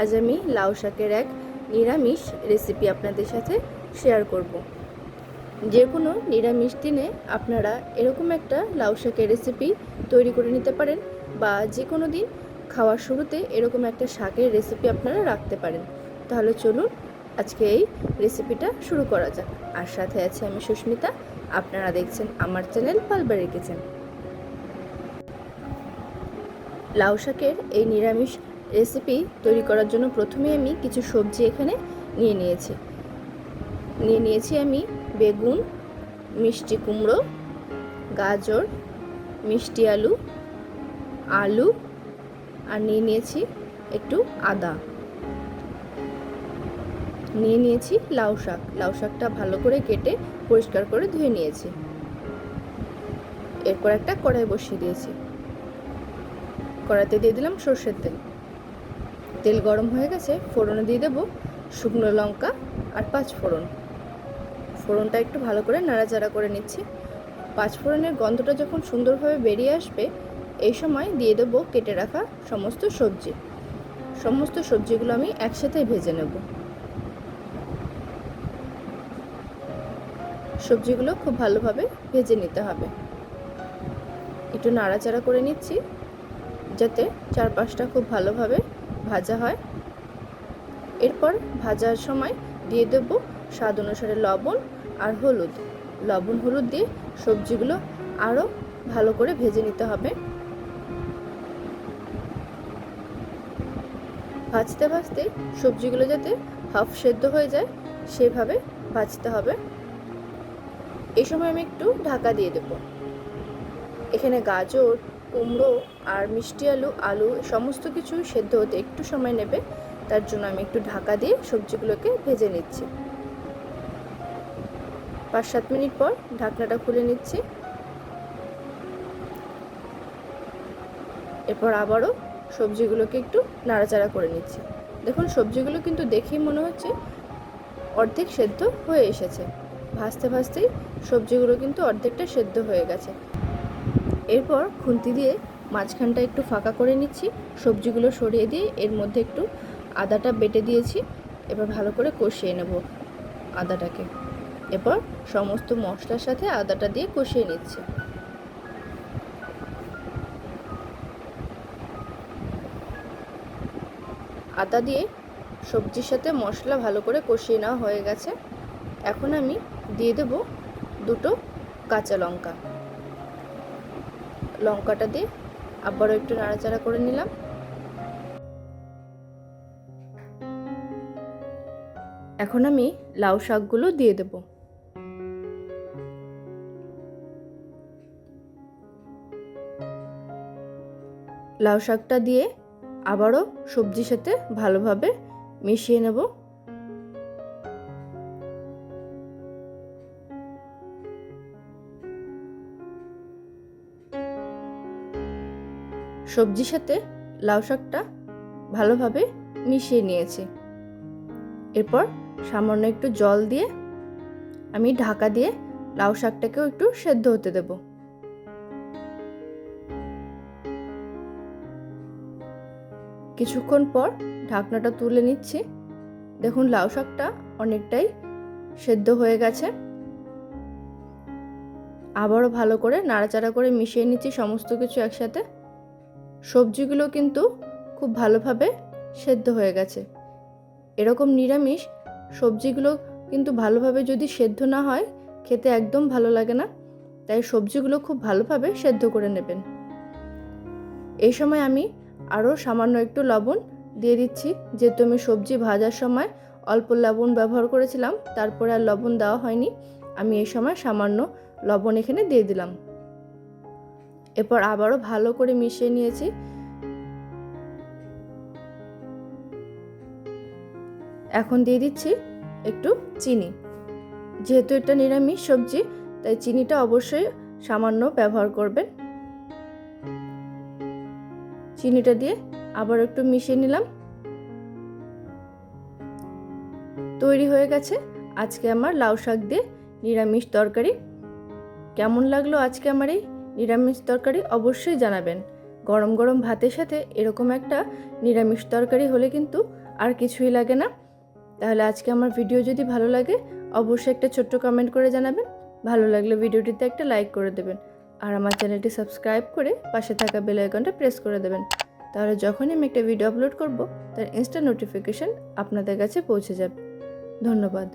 আজ আমি লাউ শাকের এক নিরামিষ রেসিপি আপনাদের সাথে শেয়ার করব। যে কোনো নিরামিষ দিনে আপনারা এরকম একটা লাউ শাকের রেসিপি তৈরি করে নিতে পারেন বা যে কোনো দিন খাওয়ার শুরুতে এরকম একটা শাকের রেসিপি আপনারা রাখতে পারেন। তাহলে চলুন আজকে এই রেসিপিটা শুরু করা যাক। আর সাথে আছে আমি সুস্মিতা, আপনারা দেখছেন আমার চ্যানেল পালবাড়ি কিচেন। লাউ শাকের এই নিরামিষ রেসিপি তৈরি করার জন্য প্রথমে আমি কিছু সবজি এখানে নিয়ে নিয়েছি। নিয়ে নিয়েছি আমি বেগুন, মিষ্টি কুমড়ো, গাজর, মিষ্টি আলু আলু, আর নিয়ে নিয়েছি একটু আদা। নিয়ে নিয়েছি লাউ শাক। লাউ শাকটা ভালো করে কেটে পরিষ্কার করে ধুয়ে নিয়েছি। এরপর একটা কড়াই বসিয়ে দিয়েছি। কড়াইতে দিয়ে দিলাম সর্ষের তেল। তেল গরম হয়ে গেছে ফোড়নে দিয়ে দেবো, শুকনো লঙ্কা আর পাঁচ ফোড়ন। ফোড়নটা একটু ভালো করে নাড়াচাড়া করে নিচ্ছি। পাঁচ ফোড়নের গন্ধটা যখন সুন্দরভাবে বেরিয়ে আসবে, এই সময় দিয়ে দেবো কেটে রাখা সমস্ত সবজি। সমস্ত সবজিগুলো আমি একসাথে ভেজে নেব। সবজিগুলো খুব ভালোভাবে ভেজে নিতে হবে। একটু নাড়াচাড়া করে নিচ্ছি, যাতে চারপাশটা খুব ভালোভাবে ভাজা হয়। এরপর ভাজার সময় দিয়ে দেব স্বাদ অনুসারে লবণ আর হলুদ। লবণ হলুদ দিয়ে সবজিগুলো আরও ভালো করে ভেজে নিতে হবে। ভাজতে ভাজতে সবজিগুলো যাতে হাফ সেদ্ধ হয়ে যায়, সেভাবে ভাজতে হবে। এই সময় আমি একটু ঢাকা দিয়ে দেব। এখানে গাজর কুমড়ো আর মিষ্টি আলু আলু সমস্ত কিছু সেদ্ধ হতে একটু সময় নেবে। তার জন্য আমি একটু ঢাকা দিয়ে সবজিগুলোকে ভেজে নিচ্ছি। পাঁচ সাত মিনিট পর ঢাকনাটা খুলে নিচ্ছি। এরপর আবারও সবজিগুলোকে একটু নাড়াচাড়া করে নিচ্ছি। দেখুন, সবজিগুলো কিন্তু দেখেই মনে হচ্ছে অর্ধেক সেদ্ধ হয়ে এসেছে। ভাজতে ভাজতেই সবজিগুলো কিন্তু অর্ধেকটা সেদ্ধ হয়ে গেছে। এরপর খুন্তি দিয়ে মাঝখানটা একটু ফাঁকা করে নিচ্ছি। সবজিগুলো সরিয়ে দিয়ে এর মধ্যে একটু আদাটা বেটে দিয়েছি। এবার ভালো করে কষিয়ে নেব আদাটাকে। এরপর সমস্ত মশলার সাথে আদাটা দিয়ে কষিয়ে নিচ্ছি। আদা দিয়ে সবজির সাথে মশলা ভালো করে কষিয়ে নেওয়া হয়ে গেছে। এখন আমি দিয়ে দেব দুটো কাঁচা লঙ্কা। লঙ্কাটা দিয়ে আবারও একটু নাড়াচাড়া করে নিলাম। এখন আমি লাউ শাকগুলো দিয়ে দেব। লাউ শাকটা দিয়ে আবারও সবজির সাথে ভালোভাবে মিশিয়ে নেব। সবজির সাথে লাউ শাকটা ভালোভাবে মিশিয়ে নিয়েছি। এরপর সামান্য একটু জল দিয়ে আমি ঢাকা দিয়ে লাউ শাকটাকেও একটু সেদ্ধ হতে দেব। কিছুক্ষণ পর ঢাকনাটা তুলে নিচ্ছি। দেখুন লাউ শাকটা অনেকটাই সেদ্ধ হয়ে গেছে। আবারও ভালো করে নাড়াচাড়া করে মিশিয়ে নিচ্ছি সমস্ত কিছু একসাথে। সবজিগুলো কিন্তু খুব ভালোভাবে সেদ্ধ হয়ে গেছে। এরকম নিরামিষ সবজিগুলো কিন্তু ভালোভাবে যদি সেদ্ধ না হয়, খেতে একদম ভালো লাগে না। তাই সবজিগুলো খুব ভালোভাবে সেদ্ধ করে নেবেন। এই সময় আমি আরও সামান্য একটু লবণ দিয়ে দিচ্ছি। যেহেতু আমি সবজি ভাজার সময় অল্প লবণ ব্যবহার করেছিলাম, তারপরে আর লবণ দেওয়া হয়নি। আমি এই সময় সামান্য লবণ এখানে দিয়ে দিলাম। এরপর আবারও ভালো করে মিশিয়ে নিয়েছি। এখন দিয়ে দিচ্ছি একটু চিনি। যেহেতু এটা নিরামিষ সবজি, তাই চিনিটা অবশ্যই সামান্য ব্যবহার করবেন। চিনিটা দিয়ে আবার একটু মিশিয়ে নিলাম। তৈরি হয়ে গেছে আজকে আমার লাউ শাক দিয়ে নিরামিষ তরকারি। কেমন লাগল আজকে আমার এই নিরামিষ তরকারি অবশ্যই জানাবেন। গরম গরম ভাতের সাথে এরকম একটা নিরামিষ তরকারি হলে কিন্তু আর কিছুই লাগে না। তাহলে আজকে আমার ভিডিও যদি ভালো লাগে, অবশ্যই একটা ছোট্ট কমেন্ট করে জানাবেন। ভালো লাগলে ভিডিওটিতে একটা লাইক করে দেবেন। আর আমার চ্যানেলটি সাবস্ক্রাইব করে পাশে থাকা বেল আইকনটা প্রেস করে দেবেন। তাহলে যখনই আমি একটা ভিডিও আপলোড করব, তার ইনস্টা নোটিফিকেশন আপনাদের কাছে পৌঁছে যাবে। ধন্যবাদ।